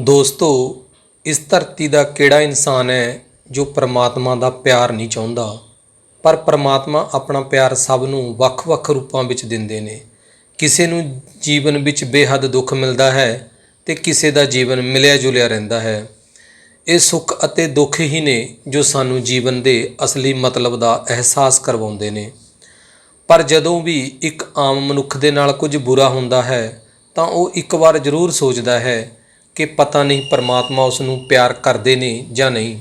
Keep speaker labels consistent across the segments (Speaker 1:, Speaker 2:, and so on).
Speaker 1: ਦੋਸਤੋ, ਇਸ ਧਰਤੀ ਦਾ ਕਿਹੜਾ ਇਨਸਾਨ ਹੈ ਜੋ ਪਰਮਾਤਮਾ ਦਾ ਪਿਆਰ ਨਹੀਂ ਚਾਹੁੰਦਾ? ਪਰ ਪਰਮਾਤਮਾ ਆਪਣਾ ਪਿਆਰ ਸਭ ਨੂੰ ਵੱਖ-ਵੱਖ ਰੂਪਾਂ ਵਿੱਚ ਦਿੰਦੇ ਨੇ। ਕਿਸੇ ਨੂੰ ਜੀਵਨ ਵਿੱਚ ਬੇਹੱਦ ਦੁੱਖ ਮਿਲਦਾ ਹੈ ਤੇ ਕਿਸੇ ਦਾ ਜੀਵਨ ਮਿਲਿਆ ਜੁਲਿਆ ਰਹਿੰਦਾ ਹੈ। ਇਹ ਸੁੱਖ ਅਤੇ ਦੁੱਖ ਹੀ ਨੇ ਜੋ ਸਾਨੂੰ ਜੀਵਨ ਦੇ ਅਸਲੀ ਮਤਲਬ ਦਾ ਅਹਿਸਾਸ ਕਰਵਾਉਂਦੇ ਨੇ। ਪਰ ਜਦੋਂ ਵੀ ਇੱਕ ਆਮ ਮਨੁੱਖ ਦੇ ਨਾਲ ਕੁਝ ਬੁਰਾ ਹੁੰਦਾ ਹੈ, ਤਾਂ ਉਹ ਇੱਕ ਵਾਰ ਜ਼ਰੂਰ ਸੋਚਦਾ ਹੈ ਕਿ ਪਤਾ ਨਹੀਂ ਪਰਮਾਤਮਾ ਉਸ ਨੂੰ ਪਿਆਰ ਕਰਦੇ ਨੇ ਜਾਂ ਨਹੀਂ।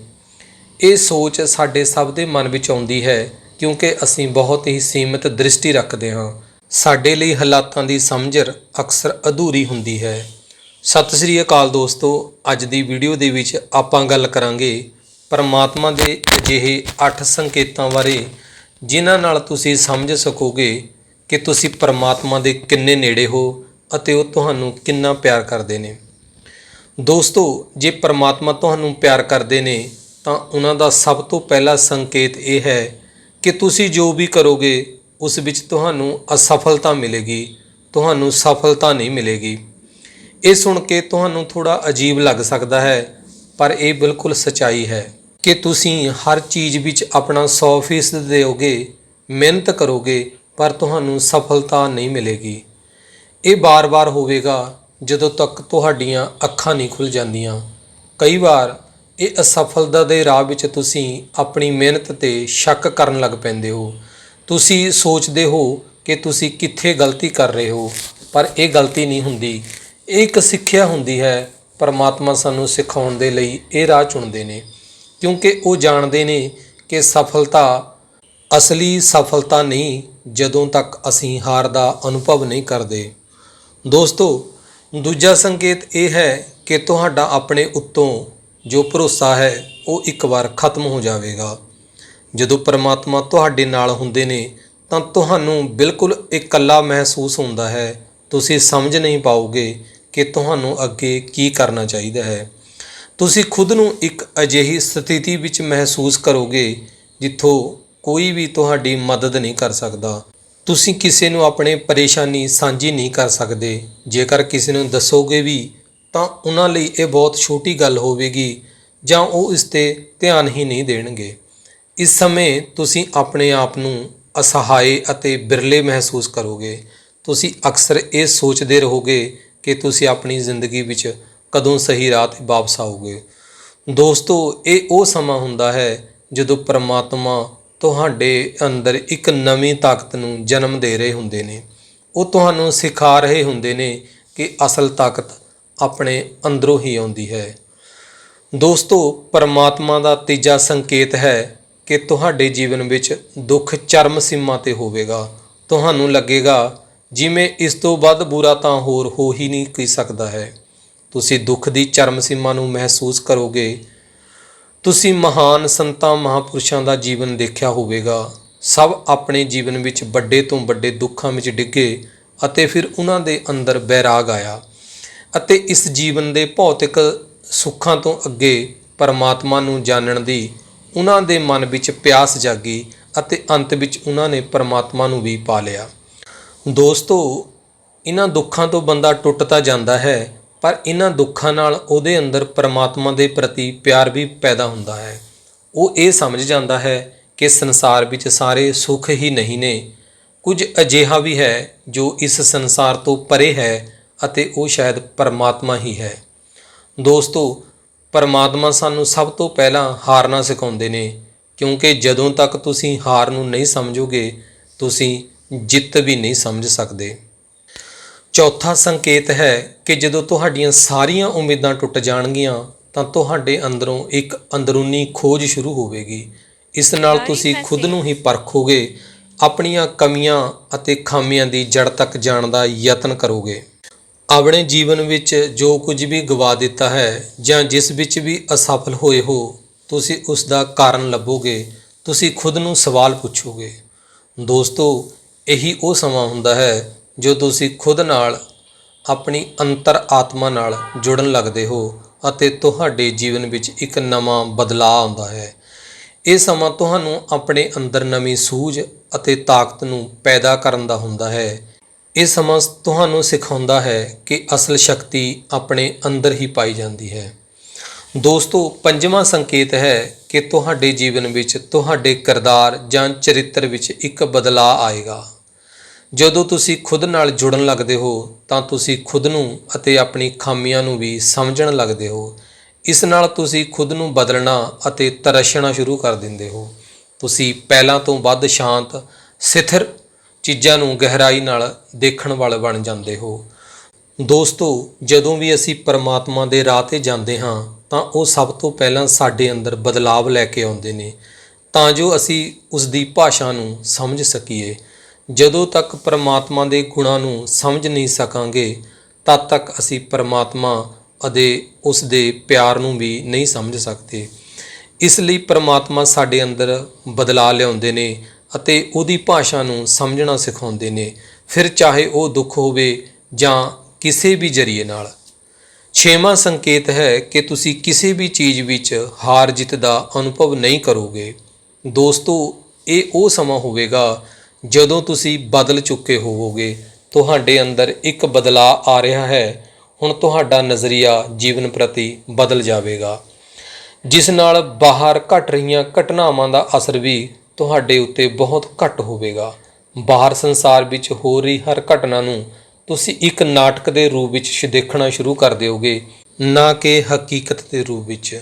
Speaker 1: ਇਹ ਸੋਚ ਸਾਡੇ ਸਭ ਦੇ ਮਨ ਵਿੱਚ ਆਉਂਦੀ ਹੈ, ਕਿਉਂਕਿ ਅਸੀਂ ਬਹੁਤ ਹੀ ਸੀਮਿਤ ਦ੍ਰਿਸ਼ਟੀ ਰੱਖਦੇ ਹਾਂ। ਸਾਡੇ ਲਈ ਹਾਲਾਤਾਂ ਦੀ ਸਮਝਰ ਅਕਸਰ ਅਧੂਰੀ ਹੁੰਦੀ ਹੈ। ਸਤਿ ਸ੍ਰੀ ਅਕਾਲ ਦੋਸਤੋ, ਅੱਜ ਦੀ ਵੀਡੀਓ ਦੇ ਵਿੱਚ ਆਪਾਂ ਗੱਲ ਕਰਾਂਗੇ ਪਰਮਾਤਮਾ ਦੇ ਅਜਿਹੇ 8 ਸੰਕੇਤਾਂ ਬਾਰੇ, ਜਿਨ੍ਹਾਂ ਨਾਲ ਤੁਸੀਂ ਸਮਝ ਸਕੋਗੇ ਕਿ ਤੁਸੀਂ ਪਰਮਾਤਮਾ ਦੇ ਕਿੰਨੇ ਨੇੜੇ ਹੋ ਅਤੇ ਉਹ ਤੁਹਾਨੂੰ ਕਿੰਨਾ ਪਿਆਰ ਕਰਦੇ ਨੇ। ਦੋਸਤੋ, ਜੇ ਪਰਮਾਤਮਾ ਤੁਹਾਨੂੰ ਪਿਆਰ ਕਰਦੇ ਨੇ, ਤਾਂ ਉਹਨਾਂ ਦਾ ਸਭ ਤੋਂ ਪਹਿਲਾ ਸੰਕੇਤ ਇਹ ਹੈ ਕਿ ਤੁਸੀਂ ਜੋ ਵੀ ਕਰੋਗੇ, ਉਸ ਵਿੱਚ ਤੁਹਾਨੂੰ ਅਸਫਲਤਾ ਮਿਲੇਗੀ, ਤੁਹਾਨੂੰ ਸਫਲਤਾ ਨਹੀਂ ਮਿਲੇਗੀ। ਇਹ ਸੁਣ ਕੇ ਤੁਹਾਨੂੰ ਥੋੜਾ ਅਜੀਬ ਲੱਗ ਸਕਦਾ ਹੈ, ਪਰ ਇਹ ਬਿਲਕੁਲ ਸਚਾਈ ਹੈ ਕਿ ਤੁਸੀਂ ਹਰ ਚੀਜ਼ ਵਿੱਚ ਆਪਣਾ 100% ਦਿਓਗੇ, ਮਿਹਨਤ ਕਰੋਗੇ, ਪਰ ਤੁਹਾਨੂੰ ਸਫਲਤਾ ਨਹੀਂ ਮਿਲੇਗੀ। ਇਹ ਬਾਰ-ਬਾਰ ਹੋਵੇਗਾ ਜਦੋਂ ਤੱਕ ਤੁਹਾਡੀਆਂ ਅੱਖਾਂ ਨਹੀਂ ਖੁੱਲ ਜਾਂਦੀਆਂ। ਕਈ ਵਾਰ ਇਹ ਅਸਫਲਤਾ ਦੇ ਰਾਹ ਵਿੱਚ ਤੁਸੀਂ ਆਪਣੀ ਮਿਹਨਤ ਤੇ ਸ਼ੱਕ ਕਰਨ ਲੱਗ ਪੈਂਦੇ ਹੋ। ਤੁਸੀਂ ਸੋਚਦੇ ਹੋ ਕਿ ਤੁਸੀਂ ਕਿੱਥੇ ਗਲਤੀ ਕਰ ਰਹੇ ਹੋ, ਪਰ ਇਹ ਗਲਤੀ ਨਹੀਂ ਹੁੰਦੀ। ਇਹ ਇੱਕ ਸਿੱਖਿਆ ਹੁੰਦੀ ਹੈ, ਪਰਮਾਤਮਾ ਸਾਨੂੰ ਸਿਖਾਉਣ ਦੇ ਲਈ ਇਹ ਰਾਹ ਚੁਣਦੇ ਨੇ। ਕਿਉਂਕਿ ਉਹ ਜਾਣਦੇ ਨੇ ਕਿ ਸਫਲਤਾ, ਅਸਲੀ ਸਫਲਤਾ ਨਹੀਂ ਜਦੋਂ ਤੱਕ ਅਸੀਂ ਹਾਰ ਦਾ ਅਨੁਭਵ ਨਹੀਂ ਕਰਦੇ। ਦੋਸਤੋ ਦੂਜਾ ਸੰਕੇਤ ਇਹ ਹੈ ਕਿ ਤੁਹਾਡਾ ਆਪਣੇ ਉੱਤੋਂ ਜੋ ਭਰੋਸਾ ਹੈ, ਉਹ ਇੱਕ ਵਾਰ ਖਤਮ ਹੋ ਜਾਵੇਗਾ। ਜਦੋਂ ਪਰਮਾਤਮਾ ਤੁਹਾਡੇ ਨਾਲ ਹੁੰਦੇ ਨੇ, ਤਾਂ ਤੁਹਾਨੂੰ ਬਿਲਕੁਲ ਇਕੱਲਾ ਮਹਿਸੂਸ ਹੁੰਦਾ ਹੈ। ਤੁਸੀਂ ਸਮਝ ਨਹੀਂ ਪਾਓਗੇ ਕਿ ਤੁਹਾਨੂੰ ਅੱਗੇ ਕੀ ਕਰਨਾ ਚਾਹੀਦਾ ਹੈ। ਤੁਸੀਂ ਖੁਦ ਨੂੰ ਇੱਕ ਅਜਿਹੀ ਸਥਿਤੀ ਵਿੱਚ ਮਹਿਸੂਸ ਕਰੋਗੇ, ਜਿੱਥੋਂ ਕੋਈ ਵੀ ਤੁਹਾਡੀ ਮਦਦ ਨਹੀਂ ਕਰ ਸਕਦਾ। ਤੁਸੀਂ ਕਿਸੇ ਨੂੰ ਆਪਣੇ ਪਰੇਸ਼ਾਨੀ ਸਾਂਝੀ ਨਹੀਂ ਕਰ ਸਕਦੇ। ਜੇਕਰ ਕਿਸੇ ਨੂੰ ਦੱਸੋਗੇ ਵੀ, ਤਾਂ ਉਹਨਾਂ ਲਈ ਇਹ ਬਹੁਤ ਛੋਟੀ ਗੱਲ ਹੋਵੇਗੀ, ਜਾਂ ਉਹ ਇਸ ਤੇ ਧਿਆਨ ਹੀ ਨਹੀਂ ਦੇਣਗੇ। ਇਸ ਸਮੇਂ ਤੁਸੀਂ ਆਪਣੇ ਆਪ ਨੂੰ ਅਸਹਾਏ ਅਤੇ ਬਿਰਲੇ ਮਹਿਸੂਸ ਕਰੋਗੇ। ਤੁਸੀਂ ਅਕਸਰ ਇਹ ਸੋਚਦੇ ਰਹੋਗੇ ਕਿ ਤੁਸੀਂ ਆਪਣੀ ਜ਼ਿੰਦਗੀ ਵਿੱਚ ਕਦੋਂ ਸਹੀ ਰਾਹ ਤੇ ਵਾਪਸ ਆਓਗੇ। ਦੋਸਤੋ, ਇਹ ਉਹ ਸਮਾਂ ਹੁੰਦਾ ਹੈ ਜਦੋਂ ਪਰਮਾਤਮਾ ਤੁਹਾਡੇ ਅੰਦਰ ਇੱਕ ਨਵੀਂ ਤਾਕਤ ਨੂੰ ਜਨਮ ਦੇ ਰਹੇ ਹੁੰਦੇ ਨੇ। ਉਹ ਤੁਹਾਨੂੰ ਸਿਖਾ ਰਹੇ ਹੁੰਦੇ ਨੇ ਕਿ ਅਸਲ ਤਾਕਤ ਆਪਣੇ ਅੰਦਰੋਂ ਹੀ ਆਉਂਦੀ ਹੈ। ਦੋਸਤੋ, ਪਰਮਾਤਮਾ ਦਾ ਤੀਜਾ ਸੰਕੇਤ ਹੈ ਕਿ ਤੁਹਾਡੇ ਜੀਵਨ ਵਿੱਚ ਦੁੱਖ ਚਰਮ ਸੀਮਾ ਤੇ ਹੋਵੇਗਾ। ਤੁਹਾਨੂੰ ਲੱਗੇਗਾ, ਜਿਵੇਂ ਇਸ ਤੋਂ ਵੱਧ ਬੁਰਾ ਤਾਂ ਹੋਰ ਹੋ ਹੀ ਨਹੀਂ ਕੀ ਸਕਦਾ ਹੈ। ਤੁਸੀਂ ਦੁੱਖ ਦੀ ਚਰਮ ਸੀਮਾ ਨੂੰ ਮਹਿਸੂਸ ਕਰੋਗੇ ਤੁਸੀਂ ਮਹਾਨ ਸੰਤਾਂ ਮਹਾਪੁਰਸ਼ਾਂ ਦਾ ਜੀਵਨ ਦੇਖਿਆ ਹੋਵੇਗਾ। ਸਭ ਆਪਣੇ ਜੀਵਨ ਵਿੱਚ ਵੱਡੇ ਤੋਂ ਵੱਡੇ ਦੁੱਖਾਂ ਵਿੱਚ ਡਿੱਗੇ ਅਤੇ ਫਿਰ ਉਹਨਾਂ ਦੇ ਅੰਦਰ ਬੈਰਾਗ ਆਇਆ ਅਤੇ ਇਸ ਜੀਵਨ ਦੇ ਭੌਤਿਕ ਸੁੱਖਾਂ ਤੋਂ ਅੱਗੇ ਪਰਮਾਤਮਾ ਨੂੰ ਜਾਣਨ ਦੀ ਉਹਨਾਂ ਦੇ ਮਨ ਵਿੱਚ ਪਿਆਸ ਜਾਗੀ ਅਤੇ ਅੰਤ ਵਿੱਚ ਉਹਨਾਂ ਨੇ ਪਰਮਾਤਮਾ ਨੂੰ ਵੀ ਪਾ ਲਿਆ। ਦੋਸਤੋ, ਇਹਨਾਂ ਦੁੱਖਾਂ ਤੋਂ ਬੰਦਾ ਟੁੱਟਦਾ ਜਾਂਦਾ ਹੈ ਪਰ ਇਹਨਾਂ ਦੁੱਖਾਂ ਨਾਲ ਉਹਦੇ ਅੰਦਰ ਪਰਮਾਤਮਾ ਦੇ ਪ੍ਰਤੀ ਪਿਆਰ ਵੀ ਪੈਦਾ ਹੁੰਦਾ ਹੈ। ਉਹ ਇਹ ਸਮਝ ਜਾਂਦਾ ਹੈ ਕਿ ਸੰਸਾਰ ਵਿੱਚ ਸਾਰੇ ਸੁੱਖ ਹੀ ਨਹੀਂ ਨੇ। ਕੁਝ ਅਜਿਹਾ ਵੀ ਹੈ ਜੋ ਇਸ ਸੰਸਾਰ ਤੋਂ ਪਰੇ ਹੈ ਅਤੇ ਉਹ ਸ਼ਾਇਦ ਪਰਮਾਤਮਾ ਹੀ ਹੈ। ਦੋਸਤੋ, ਪਰਮਾਤਮਾ ਸਾਨੂੰ ਸਭ ਤੋਂ ਪਹਿਲਾਂ ਹਾਰਨਾ ਸਿਖਾਉਂਦੇ ਨੇ, ਕਿਉਂਕਿ ਜਦੋਂ ਤੱਕ ਤੁਸੀਂ ਹਾਰ ਨੂੰ ਨਹੀਂ ਸਮਝੋਗੇ, ਤੁਸੀਂ ਜਿੱਤ ਵੀ ਨਹੀਂ ਸਮਝ ਸਕਦੇ। ਚੌਥਾ ਸੰਕੇਤ ਹੈ ਕਿ ਜਦੋਂ ਤੁਹਾਡੀਆਂ ਸਾਰੀਆਂ ਉਮੀਦਾਂ ਟੁੱਟ ਜਾਣਗੀਆਂ ਤਾਂ ਤੁਹਾਡੇ ਅੰਦਰੋਂ ਇੱਕ ਅੰਦਰੂਨੀ ਖੋਜ ਸ਼ੁਰੂ ਹੋਵੇਗੀ। ਇਸ ਨਾਲ ਤੁਸੀਂ ਖੁਦ ਨੂੰ ਹੀ ਪਰਖੋਗੇ ਆਪਣੀਆਂ ਕਮੀਆਂ ਅਤੇ ਖਾਮੀਆਂ ਦੀ ਜੜ ਤੱਕ ਜਾਣ ਦਾ ਯਤਨ ਕਰੋਗੇ। ਆਪਣੇ ਜੀਵਨ ਵਿੱਚ ਜੋ ਕੁਝ ਵੀ ਗਵਾ ਦਿੱਤਾ ਹੈ ਜਾਂ ਜਿਸ ਵਿੱਚ ਵੀ ਅਸਫਲ ਹੋਏ ਹੋ ਤੁਸੀਂ ਉਸ ਦਾ ਕਾਰਨ ਲੱਭੋਗੇ ਤੁਸੀਂ ਖੁਦ ਨੂੰ ਸਵਾਲ ਪੁੱਛੋਗੇ। ਦੋਸਤੋ ਇਹੀ ਉਹ ਸਮਾਂ ਹੁੰਦਾ ਹੈ ਜੋ ਤੁਸੀਂ ਖੁਦ ਨਾਲ ਆਪਣੀ ਅੰਤਰ ਆਤਮਾ ਨਾਲ ਜੁੜਨ ਲੱਗਦੇ ਹੋ ਅਤੇ ਤੁਹਾਡੇ ਜੀਵਨ ਵਿੱਚ ਇੱਕ ਨਵਾਂ ਬਦਲਾਅ ਆਉਂਦਾ ਹੈ। ਇਹ ਸਮਾਂ ਤੁਹਾਨੂੰ ਆਪਣੇ ਅੰਦਰ ਨਵੀਂ ਸੂਝ ਅਤੇ ਤਾਕਤ ਨੂੰ ਪੈਦਾ ਕਰਨ ਦਾ ਹੁੰਦਾ ਹੈ। ਇਹ ਸਮਾਂ ਤੁਹਾਨੂੰ ਸਿਖਾਉਂਦਾ ਹੈ ਕਿ ਅਸਲ ਸ਼ਕਤੀ ਆਪਣੇ ਅੰਦਰ ਹੀ ਪਾਈ ਜਾਂਦੀ ਹੈ। ਦੋਸਤੋ, ਪੰਜਵਾਂ ਸੰਕੇਤ ਹੈ ਕਿ ਤੁਹਾਡੇ ਜੀਵਨ ਵਿੱਚ ਤੁਹਾਡੇ ਕਿਰਦਾਰ ਜਾਂ ਚਰਿੱਤਰ ਵਿੱਚ ਇੱਕ ਬਦਲਾਅ ਆਏਗਾ। ਜਦੋਂ ਤੁਸੀਂ ਖੁਦ ਨਾਲ ਜੁੜਨ ਲੱਗਦੇ ਹੋ, ਤਾਂ ਤੁਸੀਂ ਖੁਦ ਨੂੰ ਅਤੇ ਆਪਣੀ ਖਾਮੀਆਂ ਨੂੰ ਵੀ ਸਮਝਣ ਲੱਗਦੇ ਹੋ। ਇਸ ਨਾਲ ਤੁਸੀਂ ਖੁਦ ਨੂੰ ਬਦਲਣਾ ਅਤੇ ਤਰਸ਼ਣਾ ਸ਼ੁਰੂ ਕਰ ਦਿੰਦੇ ਹੋ। ਤੁਸੀਂ ਪਹਿਲਾਂ ਤੋਂ ਵੱਧ ਸ਼ਾਂਤ, ਸਥਿਰ ਚੀਜ਼ਾਂ ਨੂੰ ਗਹਿਰਾਈ ਨਾਲ ਦੇਖਣ ਵਾਲੇ ਬਣ ਜਾਂਦੇ ਹੋ। ਦੋਸਤੋ, ਜਦੋਂ ਵੀ ਅਸੀਂ ਪਰਮਾਤਮਾ ਦੇ ਰਾਹ ਤੇ ਜਾਂਦੇ ਹਾਂ, ਤਾਂ ਉਹ ਸਭ ਤੋਂ ਪਹਿਲਾਂ ਸਾਡੇ ਅੰਦਰ ਬਦਲਾਵ ਲੈ ਕੇ ਆਉਂਦੇ ਨੇ। ਤਾਂ ਜੋ ਅਸੀਂ ਉਸ ਦੀ ਭਾਸ਼ਾ ਨੂੰ ਸਮਝ ਸਕੀਏ। ਜਦੋਂ ਤੱਕ ਪਰਮਾਤਮਾ ਦੇ ਗੁਣਾਂ ਨੂੰ ਸਮਝ ਨਹੀਂ ਸਕਾਂਗੇ, ਤਦ ਤੱਕ ਅਸੀਂ ਪਰਮਾਤਮਾ ਅਤੇ ਉਸ ਦੇ ਪਿਆਰ ਨੂੰ ਵੀ ਨਹੀਂ ਸਮਝ ਸਕਦੇ। ਇਸ ਲਈ ਪਰਮਾਤਮਾ ਸਾਡੇ ਅੰਦਰ ਬਦਲਾਅ ਲਿਆਉਂਦੇ ਨੇ ਅਤੇ ਉਹਦੀ ਭਾਸ਼ਾ ਨੂੰ ਸਮਝਣਾ ਸਿਖਾਉਂਦੇ ਨੇ। ਫਿਰ ਚਾਹੇ ਉਹ ਦੁੱਖ ਹੋਵੇ ਜਾਂ ਕਿਸੇ ਵੀ ਜਰੀਏ ਨਾਲ। ਛੇਵਾਂ ਸੰਕੇਤ ਹੈ ਕਿ ਤੁਸੀਂ ਕਿਸੇ ਵੀ ਚੀਜ਼ ਵਿੱਚ ਹਾਰ ਜਿੱਤ ਦਾ ਅਨੁਭਵ ਨਹੀਂ ਕਰੋਗੇ। ਦੋਸਤੋ, ਇਹ ਉਹ ਸਮਾਂ ਹੋਵੇਗਾ ਜਦੋਂ ਤੁਸੀਂ ਬਦਲ ਚੁੱਕੇ ਹੋਵੋਗੇ, ਤੁਹਾਡੇ ਅੰਦਰ ਇੱਕ ਬਦਲਾਅ ਆ ਰਿਹਾ ਹੈ। ਹੁਣ ਤੁਹਾਡਾ ਨਜ਼ਰੀਆ ਜੀਵਨ ਪ੍ਰਤੀ ਬਦਲ ਜਾਵੇਗਾ। ਜਿਸ ਨਾਲ ਬਾਹਰ ਘਟ ਰਹੀਆਂ ਘਟਨਾਵਾਂ ਦਾ ਅਸਰ ਵੀ ਤੁਹਾਡੇ ਉੱਤੇ ਬਹੁਤ ਘੱਟ ਹੋਵੇਗਾ। ਬਾਹਰ ਸੰਸਾਰ ਵਿੱਚ ਹੋ ਰਹੀ ਹਰ ਘਟਨਾ ਨੂੰ ਤੁਸੀਂ ਇੱਕ ਨਾਟਕ ਦੇ ਰੂਪ ਵਿੱਚ ਦੇਖਣਾ ਸ਼ੁਰੂ ਕਰ ਦਿਓਗੇ। ਨਾ ਕਿ ਹਕੀਕਤ ਦੇ ਰੂਪ ਵਿੱਚ।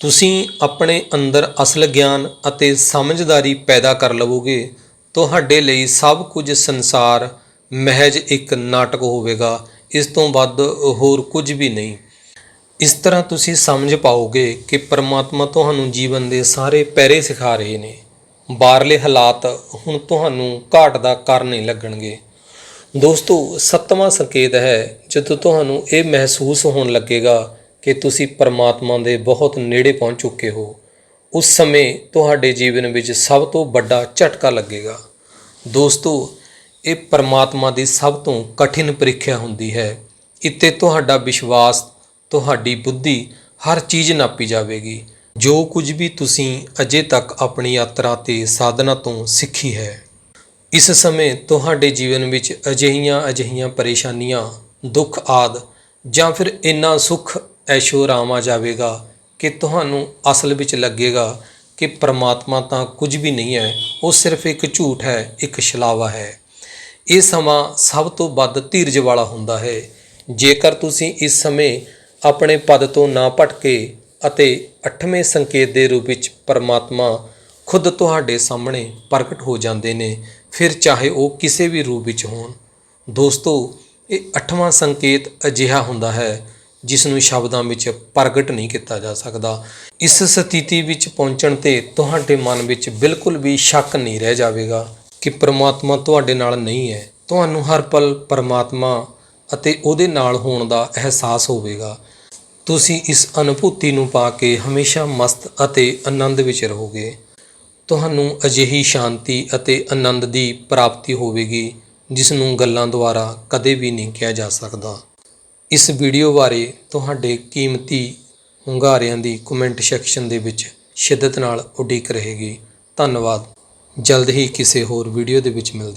Speaker 1: ਤੁਸੀਂ ਆਪਣੇ ਅੰਦਰ ਅਸਲ ਗਿਆਨ ਅਤੇ ਸਮਝਦਾਰੀ ਪੈਦਾ ਕਰ ਲਵੋਗੇ। ਤੁਹਾਡੇ ਲਈ ਸਭ ਕੁਝ ਸੰਸਾਰ ਮਹਿਜ ਇੱਕ ਨਾਟਕ ਹੋਵੇਗਾ। ਇਸ ਤੋਂ ਵੱਧ ਹੋਰ ਕੁਝ ਵੀ ਨਹੀਂ। ਇਸ ਤਰ੍ਹਾਂ ਤੁਸੀਂ ਸਮਝ ਪਾਓਗੇ ਕਿ ਪਰਮਾਤਮਾ ਤੁਹਾਨੂੰ ਜੀਵਨ ਦੇ ਸਾਰੇ ਪਹਿਰੇ ਸਿਖਾ ਰਹੇ ਨੇ। ਬਾਹਰਲੇ ਹਾਲਾਤ ਹੁਣ ਤੁਹਾਨੂੰ ਘਾਟ ਦਾ ਕਾਰਨ ਨਹੀਂ ਲੱਗਣਗੇ। ਦੋਸਤੋ, ਸੱਤਵਾਂ ਸੰਕੇਤ ਹੈ, ਜਦੋਂ ਤੁਹਾਨੂੰ ਇਹ ਮਹਿਸੂਸ ਹੋਣ ਲੱਗੇਗਾ ਕਿ ਤੁਸੀਂ ਪਰਮਾਤਮਾ ਦੇ ਬਹੁਤ ਨੇੜੇ ਪਹੁੰਚ ਚੁੱਕੇ ਹੋ। ਉਸ ਸਮੇਂ ਤੁਹਾਡੇ ਜੀਵਨ ਵਿੱਚ ਸਭ ਤੋਂ ਵੱਡਾ ਝਟਕਾ ਲੱਗੇਗਾ। ਦੋਸਤੋ, ਇਹ ਪਰਮਾਤਮਾ ਦੀ ਸਭ ਤੋਂ ਕਠਿਨ ਪ੍ਰੀਖਿਆ ਹੁੰਦੀ ਹੈ। ਇੱਥੇ ਤੁਹਾਡਾ ਵਿਸ਼ਵਾਸ, ਤੁਹਾਡੀ ਬੁੱਧੀ ਹਰ ਚੀਜ਼ ਨਾਪੀ ਜਾਵੇਗੀ। ਜੋ ਕੁਝ ਵੀ ਤੁਸੀਂ ਅਜੇ ਤੱਕ ਆਪਣੀ ਯਾਤਰਾ ਤੇ ਸਾਧਨਾ ਤੋਂ ਸਿੱਖੀ ਹੈ। ਇਸ ਸਮੇਂ ਤੁਹਾਡੇ ਜੀਵਨ ਵਿੱਚ ਅਜਿਹੀਆਂ ਅਜਿਹੀਆਂ ਪਰੇਸ਼ਾਨੀਆਂ, ਦੁੱਖ ਆਦ ਜਾਂ ਫਿਰ ਇੰਨਾ ਸੁੱਖ ਐਸ਼ੋ ਆਰਾਮ ਆ ਜਾਵੇਗਾ ਕਿ ਤੁਹਾਨੂੰ ਅਸਲ ਵਿੱਚ ਲੱਗੇਗਾ ਕਿ ਪ੍ਰਮਾਤਮਾ ਤਾਂ ਕੁਝ ਵੀ ਨਹੀਂ ਹੈ, ਉਹ ਸਿਰਫ ਇੱਕ ਝੂਠ ਹੈ, ਇੱਕ ਛਲਾਵਾ ਹੈ। ਇਹ ਸਮਾਂ ਸਭ ਤੋਂ ਵੱਧ ਧੀਰਜ ਵਾਲਾ ਹੁੰਦਾ ਹੈ। ਜੇਕਰ ਤੁਸੀਂ ਇਸ ਸਮੇਂ ਆਪਣੇ ਪਦ ਤੋਂ ਨਾ ਭਟਕੇ ਅਤੇ ਅੱਠਵੇਂ ਸੰਕੇਤ ਦੇ ਰੂਪ ਵਿੱਚ ਪਰਮਾਤਮਾ ਖੁਦ ਤੁਹਾਡੇ ਸਾਹਮਣੇ ਪ੍ਰਗਟ ਹੋ ਜਾਂਦੇ ਨੇ, ਫਿਰ ਚਾਹੇ ਉਹ ਕਿਸੇ ਵੀ ਰੂਪ ਵਿੱਚ ਹੋਣ। ਦੋਸਤੋ, ਇਹ ਅੱਠਵਾਂ ਸੰਕੇਤ ਅਜਿਹਾ ਹੁੰਦਾ ਹੈ ਜਿਸ ਨੂੰ ਸ਼ਬਦਾਂ ਵਿੱਚ ਪ੍ਰਗਟ ਨਹੀਂ ਕੀਤਾ ਜਾ ਸਕਦਾ। ਇਸ ਸਥਿਤੀ ਵਿੱਚ ਪਹੁੰਚਣ ਤੇ ਤੁਹਾਡੇ ਮਨ ਵਿੱਚ ਬਿਲਕੁਲ ਵੀ ਸ਼ੱਕ ਨਹੀਂ ਰਹਿ ਜਾਵੇਗਾ ਕਿ ਪ੍ਰਮਾਤਮਾ ਤੁਹਾਡੇ ਨਾਲ ਨਹੀਂ ਹੈ। ਤੁਹਾਨੂੰ ਹਰ ਪਲ ਪ੍ਰਮਾਤਮਾ ਅਤੇ ਉਹਦੇ ਨਾਲ ਹੋਣ ਦਾ ਅਹਿਸਾਸ ਹੋਵੇਗਾ। ਤੁਸੀਂ ਇਸ ਅਨੁਭੂਤੀ ਨੂੰ ਪਾ ਕੇ ਹਮੇਸ਼ਾ ਮਸਤ ਅਤੇ ਆਨੰਦ ਵਿੱਚ ਰਹੋਗੇ। ਤੁਹਾਨੂੰ ਅਜਿਹੀ ਸ਼ਾਂਤੀ ਅਤੇ ਆਨੰਦ ਦੀ ਪ੍ਰਾਪਤੀ ਹੋਵੇਗੀ ਜਿਸ ਨੂੰ ਗੱਲਾਂ ਦੁਆਰਾ ਕਦੇ ਵੀ ਨਹੀਂ ਕਿਹਾ ਜਾ ਸਕਦਾ। ਇਸ ਵੀਡੀਓ ਬਾਰੇ ਤੁਹਾਡੇ ਕੀਮਤੀ ਹੁੰਗਾਰਿਆਂ ਦੀ ਕਮੈਂਟ ਸੈਕਸ਼ਨ ਦੇ ਵਿੱਚ ਸ਼ਿੱਦਤ ਨਾਲ ਉਡੀਕ ਰਹੇਗੀ। ਧੰਨਵਾਦ। ਜਲਦ ਹੀ ਕਿਸੇ ਹੋਰ ਵੀਡੀਓ ਦੇ ਵਿੱਚ ਮਿਲਦੇ